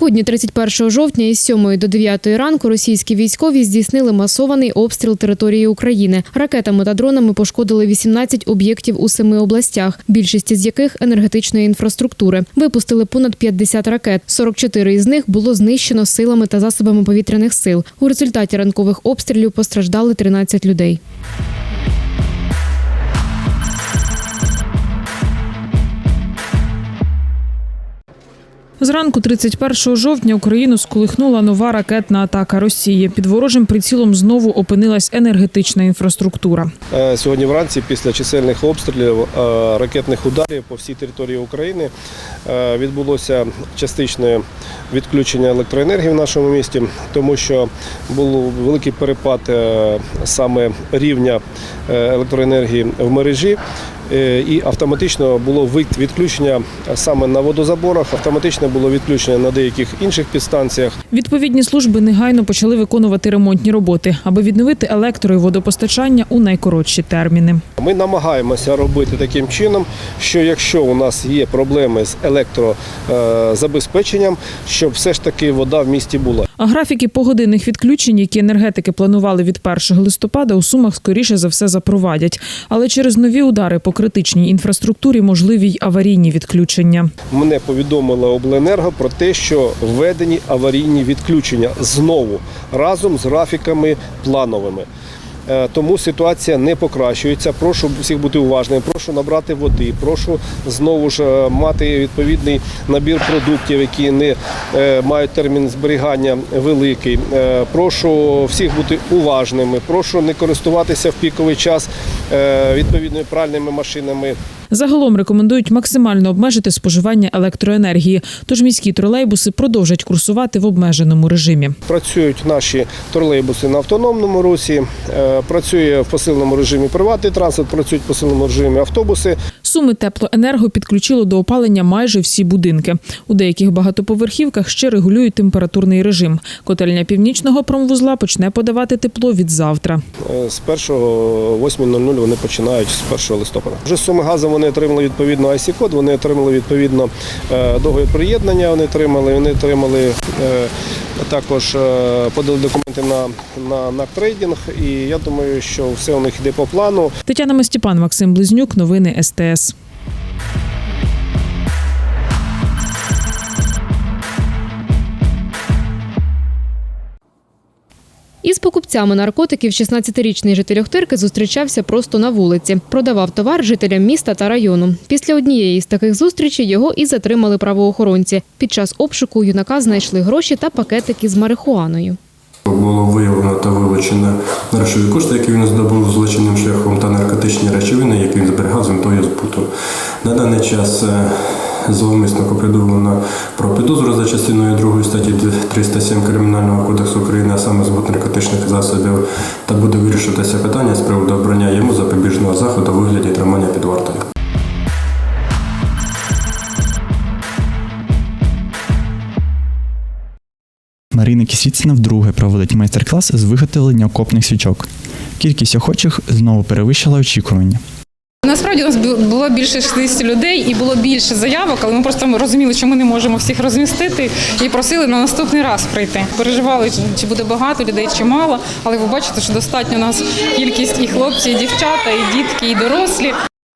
Сьогодні, 31 жовтня, із 7 до 9 ранку російські військові здійснили масований обстріл території України. Ракетами та дронами пошкодили 18 об'єктів у семи областях, більшість із яких енергетичної інфраструктури. Випустили понад 50 ракет. 44 із них було знищено силами та засобами повітряних сил. У результаті ранкових обстрілів постраждали 13 людей. Зранку 31 жовтня Україну сколихнула нова ракетна атака Росії. Під ворожим прицілом знову опинилась енергетична інфраструктура. Е, Сьогодні вранці, після чисельних обстрілів е, ракетних ударів по всій території України, е, відбулося частичне відключення електроенергії в нашому місті, тому що був великий перепад саме рівня електроенергії в мережі. Е, І автоматично було відключення саме на водозаборах, автоматично було відключення на деяких інших підстанціях. Відповідні служби негайно почали виконувати ремонтні роботи, аби відновити електро і водопостачання у найкоротші терміни. Ми намагаємося робити таким чином, що якщо у нас є проблеми з електрозабезпеченням, щоб все ж таки вода в місті була. А графіки погодинних відключень, які енергетики планували від 1 листопада, у сумах скоріше за все запровадять. Але через нові удари по критичній інфраструктурі можливі й аварійні відключення. Мене повідомила обленерго про те, що введені аварійні відключення знову разом з графіками плановими. Е, Тому ситуація не покращується. Прошу всіх бути уважними. Прошу набрати води. Прошу знову ж е, мати відповідний набір продуктів, які не е, мають термін зберігання великий. Прошу всіх бути уважними. Прошу не користуватися в піковий час відповідними пральними машинами. Загалом рекомендують максимально обмежити споживання електроенергії. Тож міські тролейбуси продовжать курсувати в обмеженому режимі. Працюють наші тролейбуси на автономному русі, е, працює в посиленому режимі приватний транспорт, працюють в посиленому режимі автобуси. Суми теплоенерго підключило до опалення майже всі будинки. У деяких багатоповерхівках ще регулюють температурний режим. Котельня північного промвузла почне подавати тепло від завтра. Е, З 1 8.00 вони починають з 1 листопада. Вже суми газу вони отримали відповідно IC код вони отримали відповідно е, договір приєднання. Вони отримали, вони отримали е, також е, подали документи на, на, на трейдинг. І я думаю, що все у них йде по плану. Тетяна Мостіпан, Максим Близнюк. Новини СТС. Із покупцями наркотиків 16-річний житель Охтирки зустрічався просто на вулиці. Продавав товар жителям міста та району. Після однієї з таких зустрічей його і затримали правоохоронці. Під час обшуку юнака знайшли гроші та пакетики з марихуаною. Було виявлено та вилучено грошові кошти, які він здобув злочинним шляхом, та наркотичні речовини, які він зберігав з метою збуту. На даний час е, зловмиснику про підозру за частиною 2 статті 307 Кримінального кодексу України, а саме збут наркотичних засобів, та буде вирішуватися питання з приводу обрання йому запобіжного заходу у вигляді тримання під вартою. Марина Кісвіцина вдруге проводить майстер-клас з виготовлення окопних свічок. Кількість охочих знову перевищила очікування. Насправді у нас було більше 60 людей і було більше заявок, але ми просто розуміли, що ми не можемо всіх розмістити і просили на наступний раз прийти. Переживали, чи- буде багато людей, чи мало. Але ви бачите, що достатньо у нас кількість і хлопці, і дівчата, і дітки, і дорослі.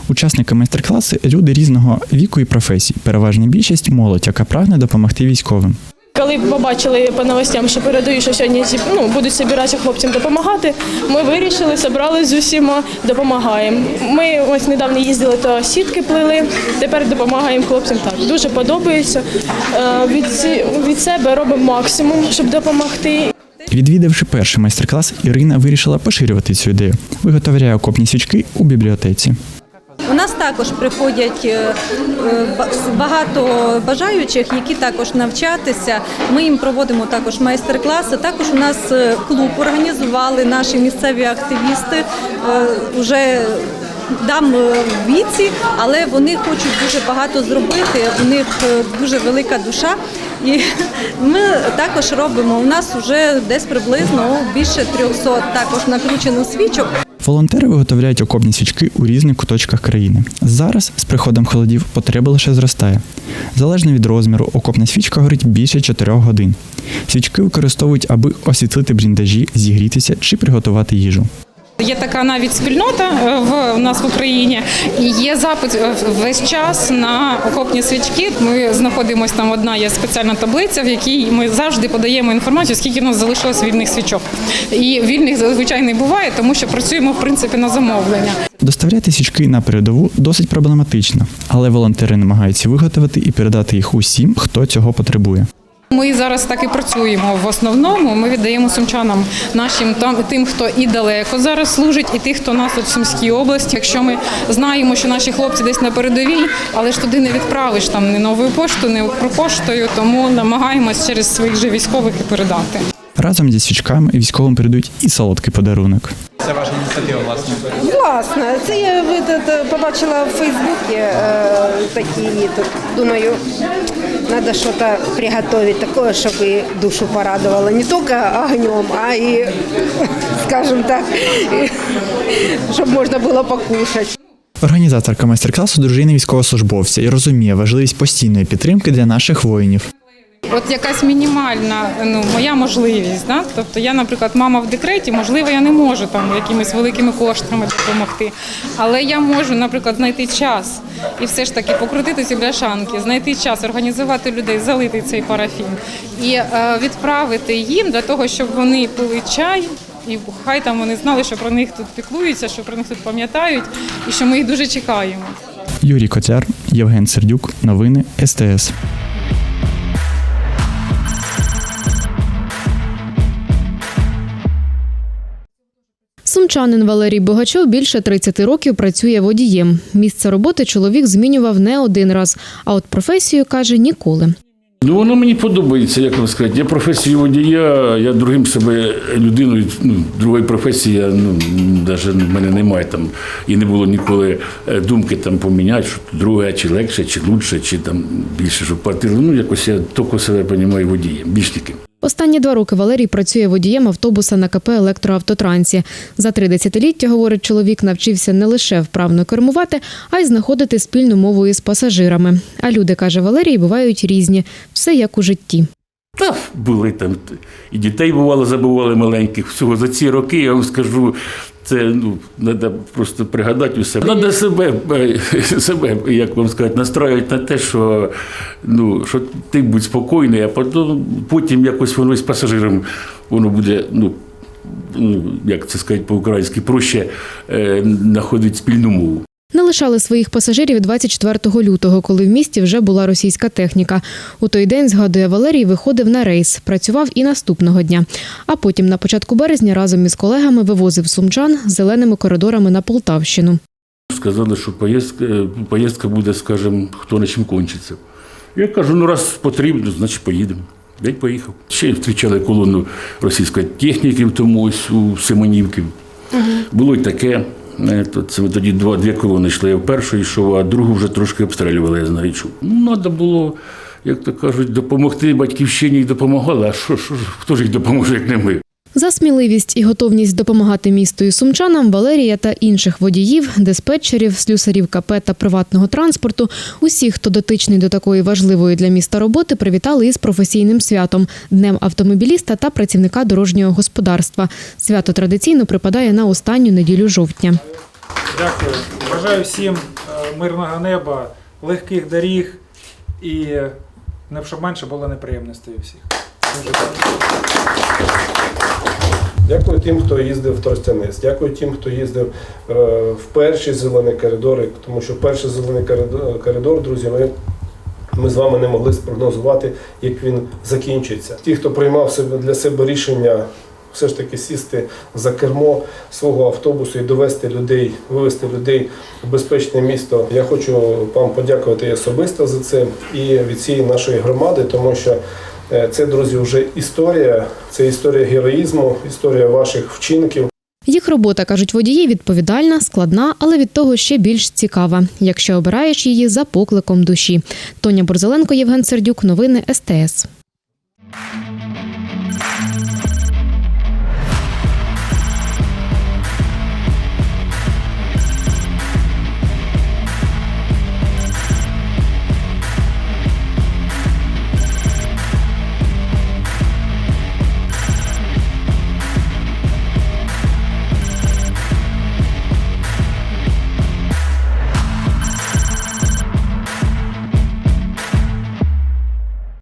Учасники майстер-класу люди різного віку і професій. Переважна більшість молодь, яка прагне допомогти військовим. Коли побачили по новостям, що передають, що сьогодні ну, будуть збиратися хлопцям допомагати, ми вирішили, зібрали з усіма, допомагаємо. Ми ось недавно їздили, то сітки плели, тепер допомагаємо хлопцям так. Дуже подобається. Е, Від, від себе робимо максимум, щоб допомогти. Відвідавши перший майстер-клас, Ірина вирішила поширювати цю ідею. Виготовляє окопні свічки у бібліотеці. Нас також приходять е, е, ба- багато бажаючих, які також навчатися. Ми їм проводимо також майстер-класи. Також у нас е, клуб організували наші місцеві активісти. е, Уже дам віці, але вони хочуть дуже багато зробити. У них дуже велика душа. І ми також робимо. У нас вже десь приблизно більше 300 також накручено свічок. Волонтери виготовляють окопні свічки у різних куточках країни. Зараз, з приходом холодів, потреба лише зростає. Залежно від розміру, окопна свічка горить більше 4 годин. Свічки використовують, аби освітлити бріндажі, зігрітися чи приготувати їжу. Є така навіть спільнота е, в у нас в Україні, і є запит е, весь час на окопні свічки. Ми знаходимося там. Одна є спеціальна таблиця, в якій ми завжди подаємо інформацію, скільки у нас залишилось вільних свічок. І вільних зазвичай не буває, тому що працюємо в принципі на замовлення. Доставляти свічки на передову досить проблематично, але волонтери намагаються виготовити і передати їх усім, хто цього потребує. Ми зараз так і працюємо. В основному ми віддаємо сумчанам нашим там тим, хто і далеко зараз служить, і тих, хто у нас от в Сумській області. Якщо ми знаємо, що наші хлопці десь на передовій, але ж туди не відправиш там не новою поштою, не Укрпоштою, тому намагаємось через своїх же військових і передати. Разом зі свічками військовим передають і солодкий подарунок. Власне, це я тут побачила в Фейсбуці е, такі, тут, думаю, треба щось приготувати таке, щоб душу порадувало. Не тільки огнем, а і, скажімо так, щоб можна було покушати. Організаторка майстер-класу дружина військовослужбовця і розуміє важливість постійної підтримки для наших воїнів. От якась мінімальна ну моя можливість. Да? Тобто я, наприклад, мама в декреті, можливо, я не можу там якимись великими коштами допомогти. Але я можу, наприклад, знайти час і все ж таки покрутити ці бляшанки, знайти час, організувати людей, залити цей парафін і е, відправити їм для того, щоб вони пили чай. І хай там вони знали, що про них тут піклуються, що про них тут пам'ятають, і що ми їх дуже чекаємо. Юрій Котяр, Євген Сердюк, новини СТС. Сумчанин Валерій Богачов більше 30 років працює водієм. Місце роботи чоловік змінював не один раз, а от професію каже ніколи. Ну, воно мені подобається, як вам сказати. Я професію водія, я другим себе людиною, ну, другої професії, я, ну, навіть в мене немає там. І не було ніколи е, думки там поміняти, що друге, чи легше, чи лучше, чи там більше, щоб квартиру. Ну, якось я тільки себе розумію водієм, більш ніким. Останні два роки Валерій працює водієм автобуса на КП «Електроавтотрансі». За три десятиліття, говорить чоловік, навчився не лише вправно кермувати, а й знаходити спільну мову із пасажирами. А люди, каже Валерій, бувають різні. Все як у житті. Та були там і дітей бувало, забували маленьких. Всього за ці роки я вам скажу. Це ну треба просто пригадати усе. Треба себе, е, себе, як вам сказати, настраювати на те, що ну що ти будь спокійний, а потім потім якось воно з пасажиром воно буде, ну, ну як це сказати по-українськи, проще е, знаходити спільну мову. Не лишали своїх пасажирів 24 лютого, коли в місті вже була російська техніка. У той день, згадує Валерій, виходив на рейс, працював і наступного дня. А потім на початку березня разом із колегами вивозив сумчан зеленими коридорами на Полтавщину. Сказали, що поїздка, е, поїздка буде, скажімо, хто на чим кончиться. Я кажу, ну раз потрібно, значить поїдемо. Я й поїхав. Ще зустрічали колону російської техніки в тому ось у Семенівці. Було й таке. Е, то Це ми тоді два, дві колони йшли. Я в першу йшов, а другу вже трошки обстрілювали, я знаю. Ну, треба було, як то кажуть, допомогти батьківщині і допомагали. А що, що, хто ж їх допоможе, як не ми? За сміливість і готовність допомагати місту і сумчанам Валерія та інших водіїв, диспетчерів, слюсарів КП та приватного транспорту, усіх, хто дотичний до такої важливої для міста роботи, привітали із професійним святом Днем автомобіліста та працівника дорожнього господарства. Свято традиційно припадає на останню неділю жовтня. Дякую. Бажаю всім е, мирного неба, легких доріг і щоб менше було неприємностей у всіх. Дуже дякую. Дякую тим, хто їздив в Тростянець. Дякую тим, хто їздив е, в перші зелені коридори, тому що перший зелений коридор, друзі, ми, ми з вами не могли спрогнозувати, як він закінчиться. Ті, хто приймав себе для себе рішення все ж таки сісти за кермо свого автобусу і довести людей, вивести людей в безпечне місто. Я хочу вам подякувати особисто за це і від цієї нашої громади, тому що це, друзі, вже історія, це історія героїзму, історія ваших вчинків. Їх робота, кажуть водії, відповідальна, складна, але від того ще більш цікава, якщо обираєш її за покликом душі. Тоня Борзеленко, Євген Сердюк, новини СТС.